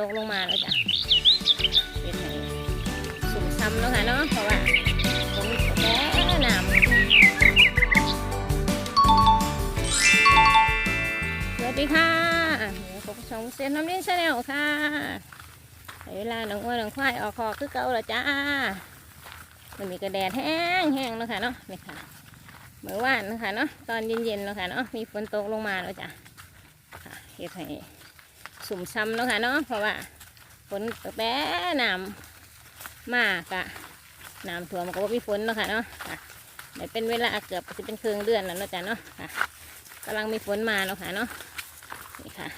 ตกลงมาแล้วจ้ะเป็นไงสุ่มซ้ำแล้วค่ะเนาะเพราะว่าฝนตกแล้วน้ำสวัสดีค่ะเดี๋ยวผมชมเซียนน้ำเลี้ยงชาแนลค่ะเวลาหนังวัวหนังควายออกคอคือเก่าแล้วจ้ามันมีกระแดดแห้งแห้งแล้วค่ะเนาะนี่ค่ะเมื่อวานนะคะเนาะตอนเย็นๆแล้วค่ะเนาะมีฝนตกลงมาแล้วจ้ะค่ะเฮ็ดให้ สุ่มซ้ำเนาะค่ะเนาะเพราะว่าฝนตกแต่น้ำมากอะน้ำท่วมก็บ่มีฝนเนาะค่ะเนาะค่ะได้เป็นเวลาเกือบจะเป็นครึ่งเดือนแล้วเนาะจ้ะเนาะค่ะกำลังมีฝนมาแล้วค่ะเนาะนี่ค่ะ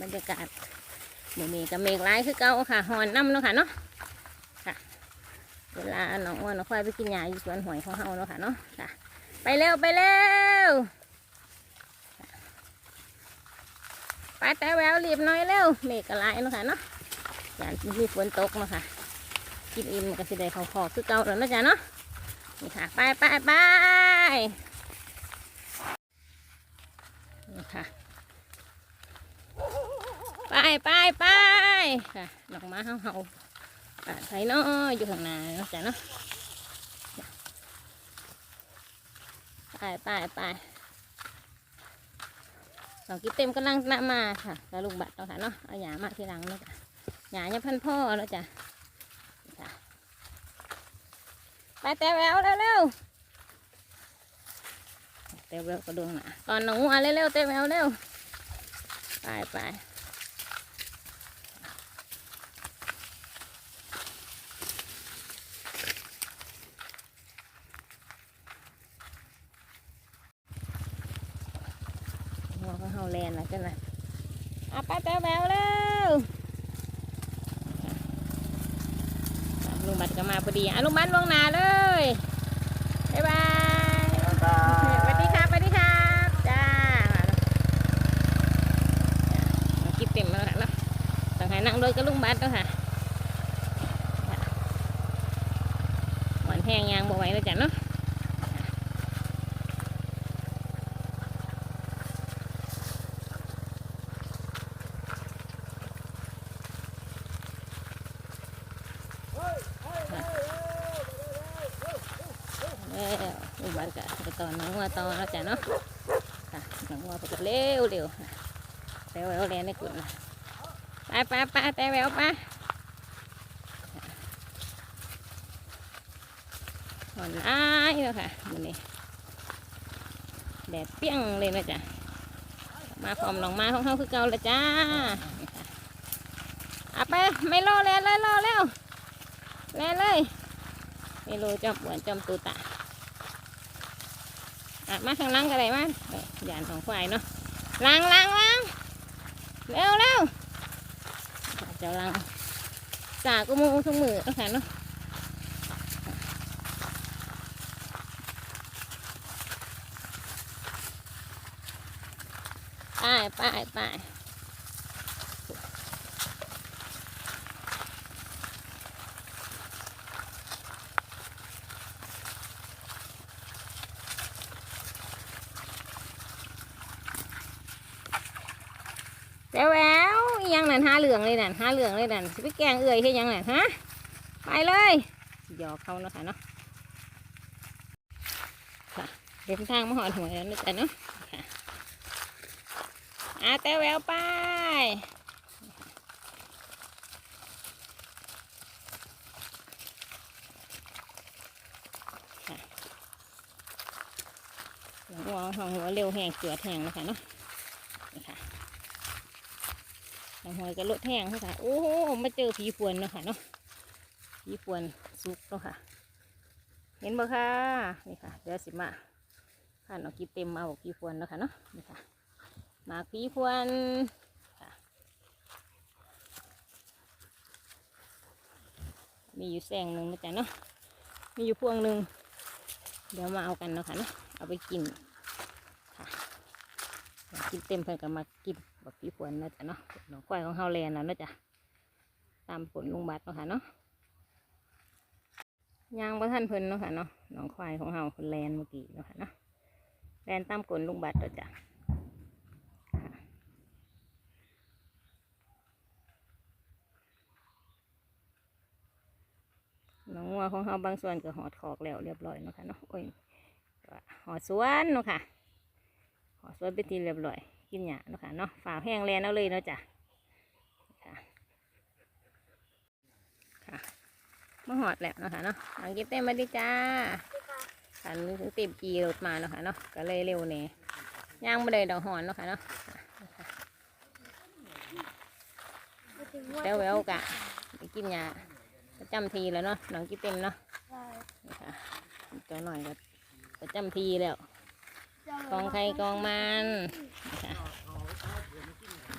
บรรยากาศหมู่นี้กับเมฆร้ายคือเก่าค่ะหอนน้ำเนาะค่ะเนาะค่ะ เวลาน้องอ้วนน้องควายไปกินหญ้าอยู่สวนหวยของเฮาเนาะค่ะเนาะค่ะ ไปเร็วไปเร็ว ไปแต่แววรีบหน่อยเร็วเมฆกระไรเนาะค่ะเนาะอย่านมีฝนตกเนาะค่ะกินอิ่มก็สิได้เขาคอคือเก่าแล้วนาะจ๊ะเนาะนี่ค่ะไปไปไปนี่ค่ะไปไปไปค่ะดอกไม้เฮาเฮาป่าไทยเนาะอยู่ข้างหน้าเนาะจ๊ะเนาะไปไปไป สองกิเต็มกำลังนำมาค่ะแล้วลูกบัตรเนาค่ะเนาะเอาหยามาทีหลังเนาะจ้ะหยาเนี่ยพันพ่อแล้วจ้ะค่ะไปแต่แววเร็วๆแต่แววก็ดวงหนาตอนหนูองวัวเร็วๆแต่แววเร็วไปไปหัวก็เฮาแลนนะจ้ะนะเอาไปแต่แววเร็วลุงบัตรก็มาพอดีอะลุงบัตรลวงนาเลยบ๊ายบายสวัสดีครับสวัสดีครับจ้ามาแล้วจ้ะกินเต็มแล้วนะต้องห้นั่งด้วยกับลุงบัตรแล้วค่ะหวานแห้งยางบ่ไหวแล้วจ้ะเนาะ แล้วลูกบานก็ไปตอนน้องวัวตอนแล้วจ้ะเนาะค่ะน้องวัวไปก็เร็วเร็วแต่แววแลนในกุ่นนะไปไปไปแต่แววไปหอนอ้ายแล้วค่ะมันนี้แดดเปี้ยงเลยนะจ๊ะมาพร้อมน้องมาของเขาคือเก่าละจ้าอะเอาไปไม่รอแล้วเลยรอแล้วแล่เลยไม่รู้จอมปวนจอมตูตา อะมาข้างล่างก็ได้มาหยยานของควายเนาะล้างล้างล้างเร็วเร็วจะล้างจากุมูทุกมือแล้วค่ะเนาะไปไปไป แววแววอิหยังนั่นห้าเหลืองเลยนั่นห้าเหลืองเลยนั่นสิไปแกงเอื่อยให้ยังนั่นฮะไปเลยหยอกเขาเนาะค่ะเนาะค่ะเดินทางมาหอดหัวแล้วนะจ๊ะเนาะค่ะอาแต่แววไปค่ะหัวหัวเร็วแห้งเกลือแหงนะคะเนาะนี่ค่ะ ทาง หอยก็ลดแห้งเขาค่ะ โอ้โหมาเจอผีพวนเนาะค่ะเนาะผีพวนสุกเนาะค่ะ เห็นบ่ค่ะ นี่ค่ะ เดี๋ยวสิมาผ่านเอากีเต็มมาบอกผีพวนเนาะค่ะเนาะ นี่ค่ะ หมากผีพวนค่ะมีอยู่แสงหนึ่งนะจ๊ะเนาะ มีอยู่พวงหนึ่ง เดี๋ยวมาเอากันเนาะค่ะเนาะ เอาไปกิน กินเต็มเพิ่นก็มากินบักพี่ฝนนะจ๊ะเนาะน้องควายของเฮาแลนนะจ๊ะตามฝนลุงบัดเนาะค่ะเนาะยางบะท่านเพิ่นเนาะค่ะเนาะน้องควายของเฮาคนแลนเมื่อกี้เนาะค่ะเนาะแลนตามฝนลุงบัดเนาะจ๊ะน้องวัวของเฮาบางส่วนก็หอดขอกแล้วเรียบร้อยเนาะค่ะเนาะโอ้ยหอดสวนเนาะค่ะ สวนไปนทีเรียบร้อยกินหยาเนาะค่ะเนาะฝ่าวแห้งแลนเอาเลยเนาะจ้ะค่ะค่ะมาหอดแล้วเนาะค่ะเนาะหลังกินเต็มมาดิจ้าขันถึงติบกีรถมาเนาะค่ะเนาะก็เลยเร็วเนี่ยย่างไม่ได้ดอกหอนเนาะค่ะเนาะแล้วแววกะไปกินยาประจำทีแล้วเนาะหนังกินเต็มเนาะนี่ค่ะตัวหน่อยก็ประจำทีแล้ว กองไข่กองมันนี่ค่ะ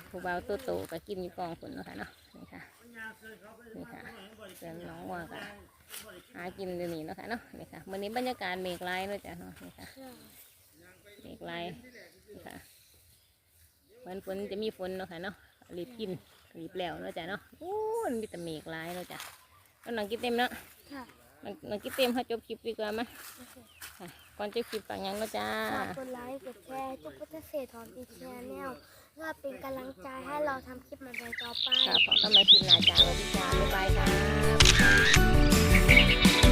ผู้เบาตัวโตก็กินอยู่กองฝนเนาะค่ะเนาะนี่ค่ะนี่ค่ะเดินน้องว่าก็หากินเดี๋ยวนี้เนาะค่ะเนาะนี่ค่ะวันนี้บรรยากาศเมฆลายเนาะจ้ะเนาะนี่ค่ะเมฆลายนี่ค่ะวันฝนจะมีฝนเนาะค่ะเนาะรีบกินรีบแล้วเนาะจ้ะเนาะโอ้ยมีแต่เมฆลายเนาะจ้ะก็นังกินเต็มเนาะค่ะนังนังกินเต็มให้จบคลิปดีกว่ามั้ยค่ะ ก่อนจบคลิปฝากหยังเนาะจ้าฝากกดไลค์กดแชร์จุ๊บพุทธเศรษฐอนอีกแชร์แนลเพื่อเป็นกำลังใจให้เราทำคลิปใหม่ๆต่อไปค่ะขอเข้ามาคลิปหน้าจ้าสวัสดีจ้าบ๊ายบายครับ